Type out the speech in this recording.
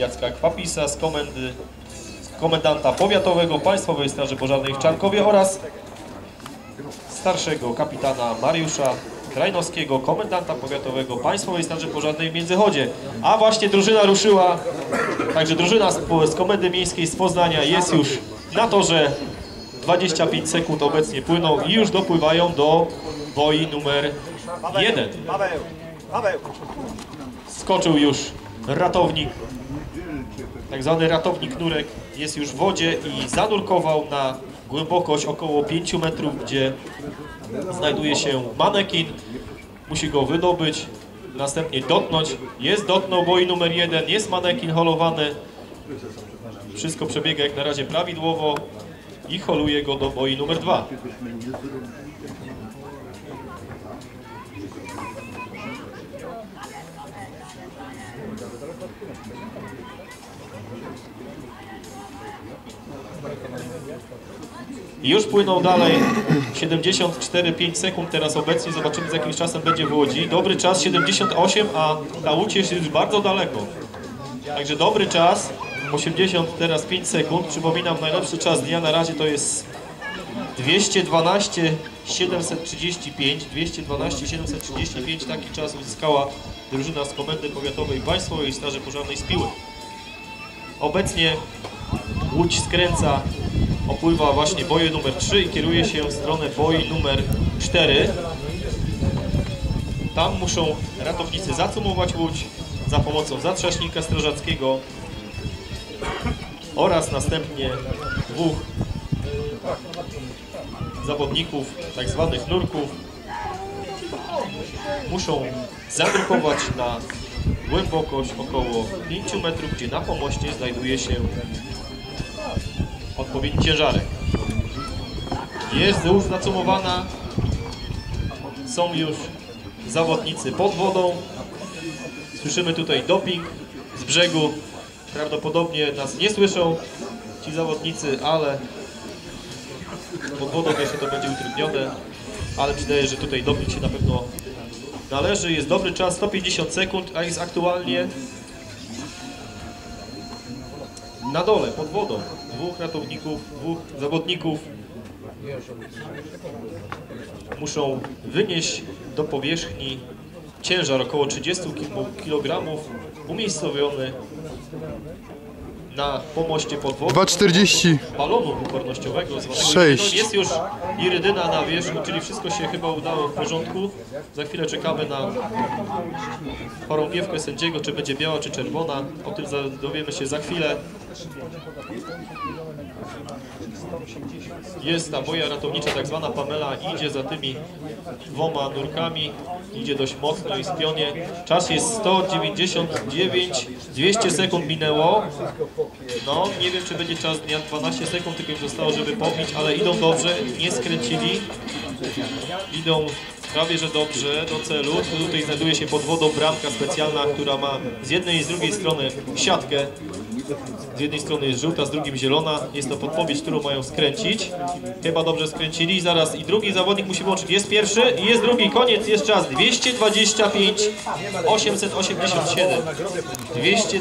Jacka Kwapisa z komendy komendanta powiatowego Państwowej Straży Pożarnej w Czarnkowie oraz starszego kapitana Mariusza Krajnowskiego, komendanta powiatowego Państwowej Straży Pożarnej w Międzychodzie. A właśnie drużyna ruszyła, także drużyna z, z Komendy Miejskiej z Poznania jest już na torze. 25 sekund obecnie płyną i już dopływają do boi numer 1. Paweł, Paweł, Skoczył już ratownik, tak zwany ratownik nurek, jest już w wodzie i zanurkował na głębokość około 5 metrów, gdzie znajduje się manekin. Musi go wydobyć, następnie dotknąć. Jest dotknął boi numer 1, jest manekin holowany. Wszystko przebiega jak na razie prawidłowo i holuje go do boi numer 2. Już płyną dalej 74,5 sekund teraz obecnie, zobaczymy za jakimś czasem będzie w Łodzi. Dobry czas 78, a ta Łódź jest już bardzo daleko. Także dobry czas, 80 teraz 5 sekund. Przypominam, najlepszy czas dnia na razie to jest 212 735. 212 735 taki czas uzyskała drużyna z Komendy Powiatowej Państwowej Straży Pożarnej z Piły. Obecnie Łódź skręca, opływa właśnie boję numer 3 i kieruje się w stronę boi numer 4. Tam muszą ratownicy zacumować łódź za pomocą zatrzaśnika strażackiego oraz następnie dwóch zawodników, tak zwanych nurków, muszą zadrukować na głębokość około 5 metrów, gdzie na pomoście znajduje się odpowiedni ciężarek. Jest już zacumowana. Są już zawodnicy pod wodą. Słyszymy tutaj doping z brzegu. Prawdopodobnie nas nie słyszą ci zawodnicy, ale pod wodą jeszcze to będzie utrudnione. Ale przydaje, że tutaj doping się na pewno należy. Jest dobry czas, 150 sekund, a jest aktualnie na dole, pod wodą. Dwóch ratowników, dwóch zawodników muszą wynieść do powierzchni ciężar około 30 kg umiejscowiony na pomoście pod wodą 2,40. balonu zwanego Sześć. irydyną. Jest już irydyna na wierzchu, czyli wszystko się chyba udało w porządku. Za chwilę czekamy na chorągiewkę sędziego, czy będzie biała, czy czerwona. O tym dowiemy się za chwilę. Jest ta boja ratownicza, tak zwana Pamela, idzie za tymi dwoma nurkami, idzie dość mocno i spionie. Czas jest 199, 200 sekund minęło. No, nie wiem, czy będzie czas dnia 12 sekund, tylko im zostało, żeby pobić, ale idą dobrze, nie skręcili. Idą prawie, że dobrze do celu. Tutaj znajduje się pod wodą bramka specjalna, która ma z jednej i z drugiej strony siatkę. Z jednej strony jest żółta, z drugiej zielona. Jest to podpowiedź, którą mają skręcić. Chyba dobrze skręcili. Zaraz i drugi zawodnik musi włączyć. Jest pierwszy i jest drugi. Koniec, jest czas. 225, 887. 200